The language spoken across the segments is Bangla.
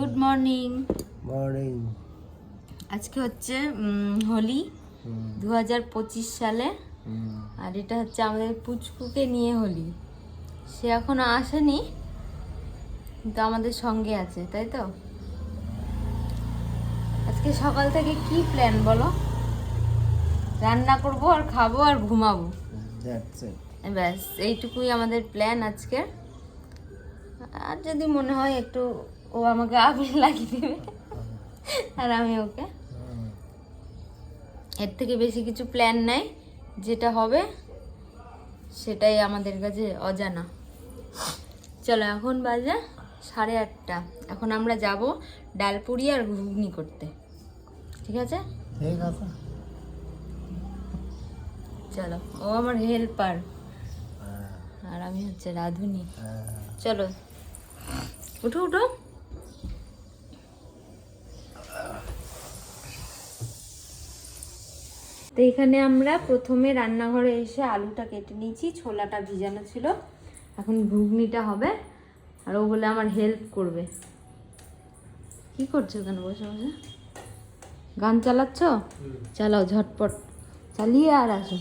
গুড মর্নিং মর্নিং আজকে হচ্ছে হোলি দু হাজার পঁচিশ সালে। আর এটা হচ্ছে আমাদের পুচকুকে নিয়ে হোলি। সে এখনও আসেনি কিন্তু আমাদের সঙ্গে আছে তাই তো? আজকে সকাল থেকে কি প্ল্যান বলো? রান্না করব আর খাব আর ঘুমাবো। ব্যাস এইটুকুই আমাদের প্ল্যান আজকের। আর যদি মনে হয় একটু ও আমাকে আবির লাগিয়ে দেবে। আর আমি ওকে। এর থেকে বেশি কিছু প্ল্যান নাই। যেটা হবে সেটাই আমাদের কাছে অজানা। চলো এখন বাজে সাড়ে আটটা। এখন আমরা যাব ডালপুরি আর ঘুগনি করতে। ঠিক আছে? ঠিক আছে। চলো ও আমার হেল্পার আর আমি হচ্ছে রাধুনি। চলো। উঠো উঠো। তো এখানে আমরা প্রথমে রান্নাঘরে এসে আলুটা কেটে নিয়েছি ছোলাটা ভিজানো ছিল। এখন ঘুগনিটা হবে আর ও বলে আমার হেল্প করবে। কি করছ ওখানে বসে বসে? গান চালাচ্ছ? চালাও ঝটপট। চালিয়ে আর আসো।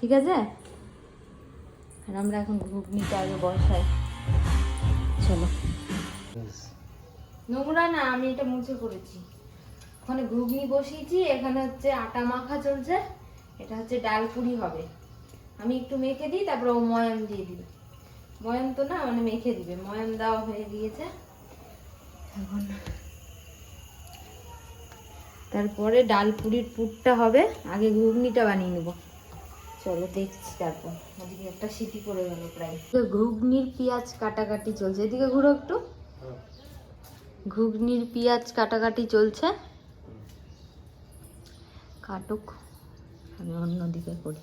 ঠিক আছে? আর আমরা এখন ঘুগনিটা আগে বসাই। চলো। নোংরা না আমি এটা মুছে করেছি। ওখানে ঘুগনি বসিয়েছি এখানে হচ্ছে আটা মাখা চলছে এটা হচ্ছে ডাল পুরি হবে। আমি একটু মেখে দিই তারপরে ও ময়াম দিয়ে দিবে। ময়াম তো না মানে মেখে দিবে ময়াম দেওয়া হয়ে গিয়েছে। এখন তারপরে ডাল পুরির পুরটা হবে আগে ঘুগনিটা বানিয়ে নেব। চলো দেখছি তারপর ওদিকে একটা সিটি করে গেল প্রায়। ঘুগনির পেঁয়াজ কাটাকাটি চলছে এদিকে ঘুরো একটু। ঘুগনির পেঁয়াজ কাটাকাটি চলছে। কাটুক আমি অন্যদিকে করি।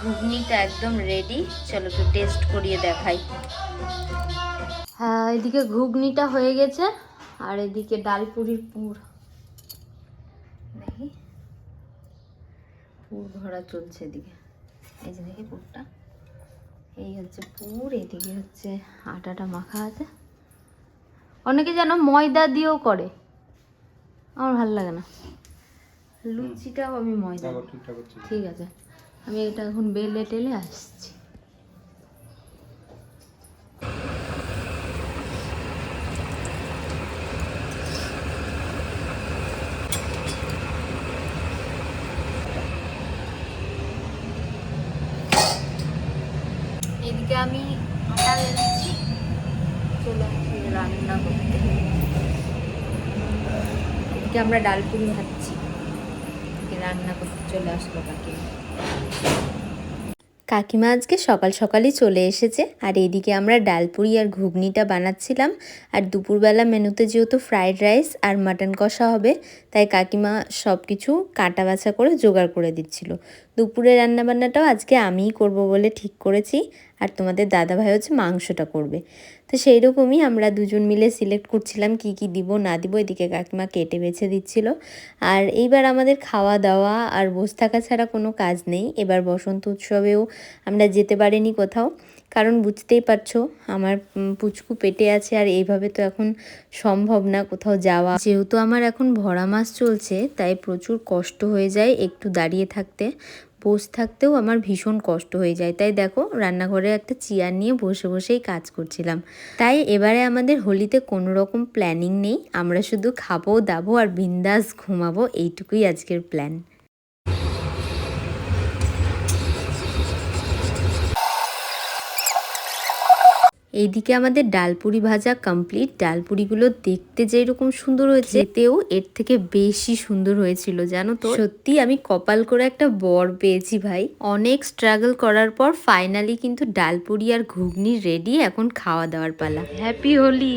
ঘুগনিটা একদম রেডি চলো একটু টেস্ট করিয়ে দেখাই। হ্যাঁ এদিকে ঘুগনিটা হয়ে গেছে আর এদিকে ডালপুরির পুর। দেখি। পুর ভরা চলছে এদিকে। এই যে দেখি পুরটা। এই হচ্ছে পুর এদিকে হচ্ছে আটাটা মাখা আছে। অনেকে যেন ময়দা দিয়েও করে। আমার ভালো লাগে না। লুচিটাও আমি ময়দা ঠিক আছে। আমি এটা এখন বেলে টেলে আসছি এদিকে আমি আটা বেলছি চলে আসছি রান্না করতে এদিকে আমরা ডালপুরি খাচ্ছি। রান্না করতে চলে আসলো কাকিমা। কাকিমা আজকে সকাল সকালই চলে এসেছে, আর এদিকে আমরা ডালপুরি আর ঘুগনিটা বানাচ্ছিলাম। আর দুপুরবেলা মেনুতে যেহেতু ফ্রাইড রাইস আর মাটন কষা হবে, তাই কাকিমা সব কিছু কাটা বাছা করে জোগাড় করে দিচ্ছিল। দুপুরে রান্নাবান্নাটাও আজকে আমিই করব বলে ঠিক করেছি আর তোমাদের দাদাভাই হচ্ছে মাংসটা করবে। তো সেই রকমই আমরা দুজন মিলে সিলেক্ট করছিলাম কি কি দিব, না দিব, এদিকে কাকিমা কেটে বেছে দিচ্ছিল। আর এইবার আমাদের খাওয়া দাওয়া আর বসে থাকা ছাড়া কোনো কাজ নেই। এবার বসন্ত উৎসবেও আমরা যেতে পারিনি কোথাও। কারণ বুঝতেই পারছ, আমার পুচকু পেটে আছে আর এইভাবে তো এখন সম্ভব না কোথাও যাওয়া। যেহেতু আমার এখন ভরা মাস চলছে, তাই প্রচুর কষ্ট হয়ে যায় একটু দাঁড়িয়ে থাকতে। বসে থাকতেও আমার ভীষণ কষ্ট হয়ে যায়। তাই দেখো, রান্নাঘরে একটা চেয়ার নিয়ে বসে বসেই কাজ করছিলাম। তাই এবারে আমাদের হোলিতে কোনো রকম প্ল্যানিং নেই। আমরা শুধু খাব, দাবো আর বিন্দাস ঘুমাবো। এইটুকুই আজকের প্ল্যান এইদিকে আমাদের ডালপুরি ভাজা কমপ্লিট ডালপুরিগুলো দেখতে যেরকম সুন্দর হয়েছে তেও এর থেকে বেশি সুন্দর হয়েছিল, জানো তো? সত্যি আমি কপাল করে একটা বর পেয়েছি ভাই। অনেক স্ট্রাগল করার পর ফাইনালি কিন্তু ডালপুরি আর ঘুগনি রেডি এখন খাওয়া দাওয়ার পালা। হ্যাপি হোলি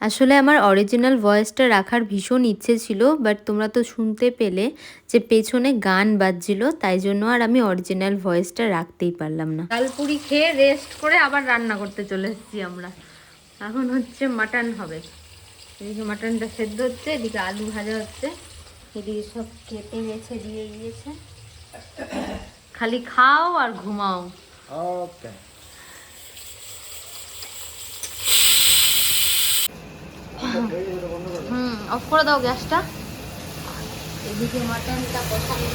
আসলে আমার অরিজিনাল ভয়েসটা রাখার ভীষণ ইচ্ছে ছিল বাট তোমরা তো শুনতে পেলে যে পেছনে গান বাজছিল তাই জন্য আর আমি অরিজিনাল ভয়েসটা রাখতেই পারলাম না। ডালপুরি খেয়ে রেস্ট করে আবার রান্না করতে চলে এসেছি আমরা। এখন হচ্ছে মাটন হবে। এদিকে মাটনটা সেদ্ধ হচ্ছে এদিকে আলু ভাজা হচ্ছে। এদিকে সব কেটে গেছে দিয়ে গিয়েছে। খালি খাও আর ঘুমাও। ওকে অফ করে দাও গ্যাসটা। এদিকে মাটনটা কষানো।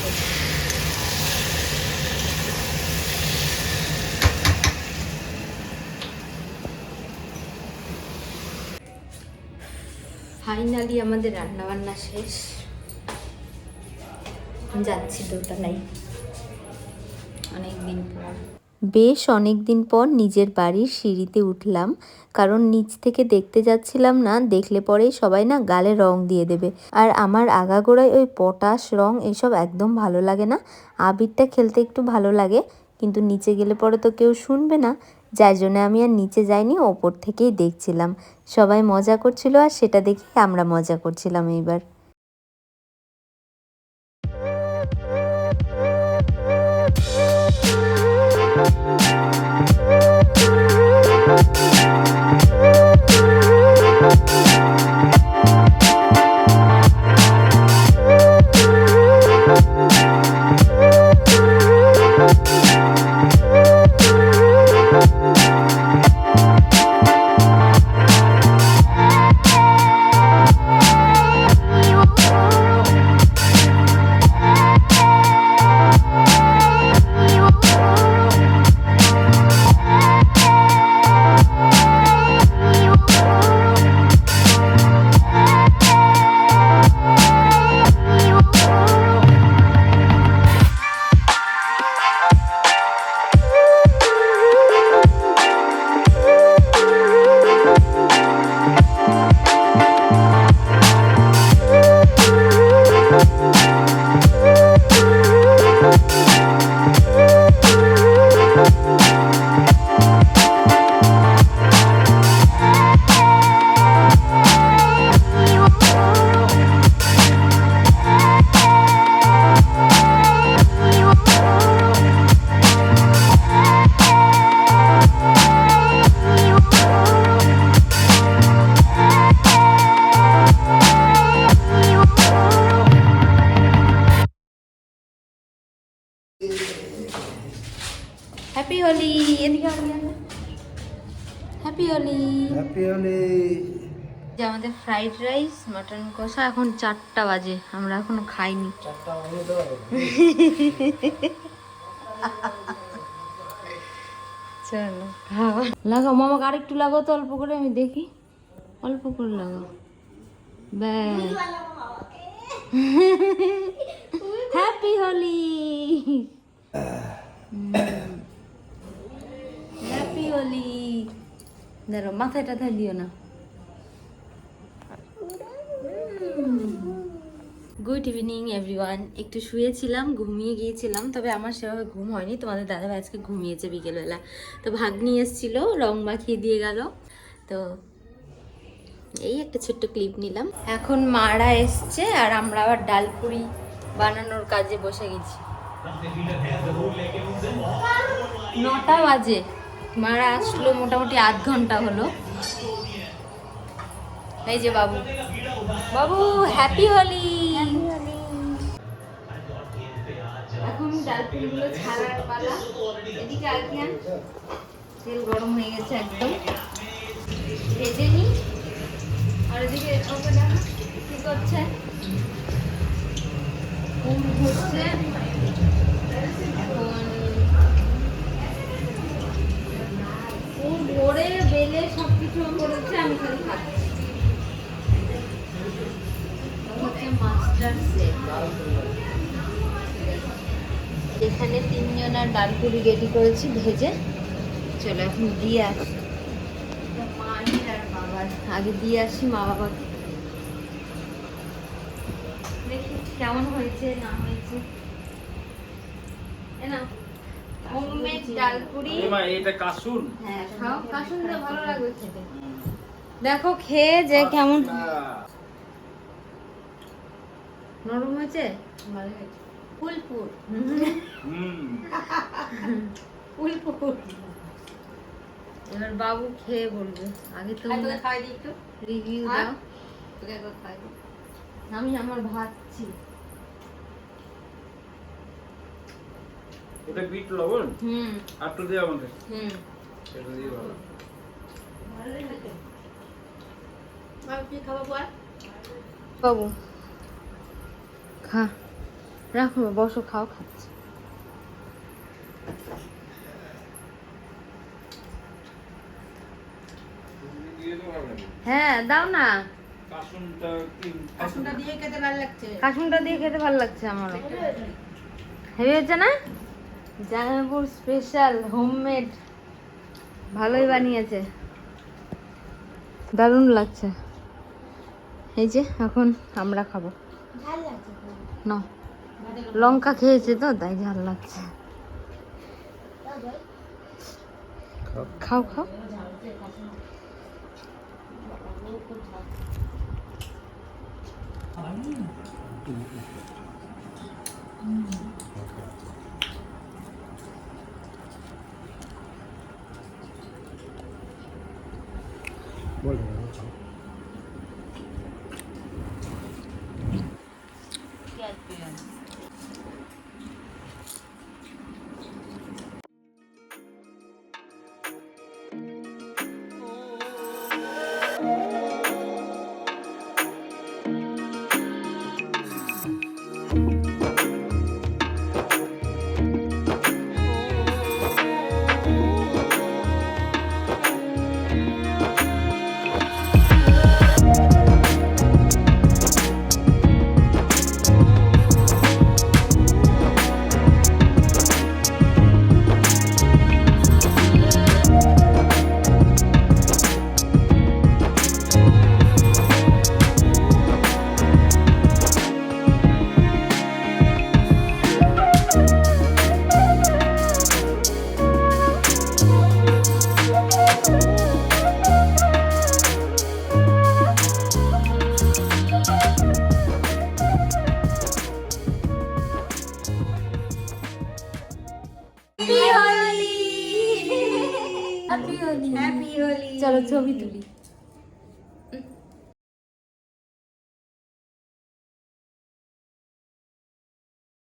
ফাইনালি আমাদের রান্না বান্না শেষ। যাচ্ছি দোতলায়। অনেক দিন পর। বেশ অনেক দিন পর নিজের বাড়ির সিঁড়িতে উঠলাম, কারণ নিচ থেকে দেখতে যাচ্ছিলাম না, দেখলে পরেই সবাই না গালে রং দিয়ে দেবে। আর আমার আগাগোড়ায় ওই পটাশ রং এইসব একদম ভালো লাগে না। আবিরটা খেলতে একটু ভালো লাগে, কিন্তু নিচে গেলে পরে তো কেউ শুনবে না। যার জন্য আমি আর নিচে যাইনি, ওপর থেকেই দেখছিলাম। সবাই মজা করছিল আর সেটা দেখে আমরা মজা করছিলাম এইবার। হ্যাপি হলি যে আমাদের ফ্রাইড রাইস মাটন কষা এখন চারটা বাজে আমরা এখনও খাইনি। চলো লাগাও মামা আর একটু লাগাও তো অল্প করে আমি দেখি। অল্প করে লাগাও। ব্যাস। হ্যাপি হোলি হ্যাপি হোলি ধরো, মাথায় টাথায় দিও না। গুড ইভিনিং এভরিওয়ান একটু শুয়েছিলাম, ঘুমিয়ে গিয়েছিলাম, তবে আমার সেভাবে ঘুম হয়নি। তোমাদের দাদাভাই আজকে ঘুমিয়েছে বিকেলবেলা। তো ভাগ্নি এসেছিল, রং মাখিয়ে দিয়ে গেল। তো এই একটা ছোট্ট ক্লিপ নিলাম। এখন মারা এসছে, আর আমরা আবার ডালপুরি বানানোর কাজে বসে গেছি। নটা বাজে। মারা আসলো মোটামুটি আধ ঘণ্টা হলো। এই যে বাবু। বাবু হ্যাপি হোলি। এখন ডালপুরিগুলো ছাড়ার পালা। এদিকে আলকিয়ান তেল গরম হয়ে গেছে একদম। ভেজে নি। আর এদিকে ওকে দেখো কি করছে? ঘুরছে। এখানে তিনজনের ডালপুরি রেডি করেছি ভেজে। চলো এখন দিয়ে আসি। আগে দিয়ে আসি মা বাবাকে দেখি কেমন হয়েছে, না হয়েছে। নাও। হোমমেড ডালপুরি। এটা কাসুন। হ্যাঁ খাও কাসুন ভালো লাগবে খেতে। দেখো খেয়ে যে কেমন নরম হয়েছে? ফুলপুর। এবার বাবু খেয়ে বলবে। আগে তো রিভিউ দাও। আমি আমার ভাবছি ওটা বিট লবণ? হুম। আর একটু দিয়ে আমাকে। হুম। এটা দিয়ে ভালো। বাবু খা। রাখো বসো খাও খাচ্ছি। তো হ্যাঁ দাও না। কাসুনটা দিয়ে খেতে ভালো লাগছে। কাশুনটা দিয়ে খেতে ভালো লাগছে আমারও। হেভি হয়েছে না? জামাইপুর স্পেশাল হোমমেড ভালোই বানিয়েছে। দারুণ লাগছে। এই যে এখন আমরা খাব। না। লঙ্কা খেয়েছে তো তাই ঝাল লাগছে। খাও। খাও চলো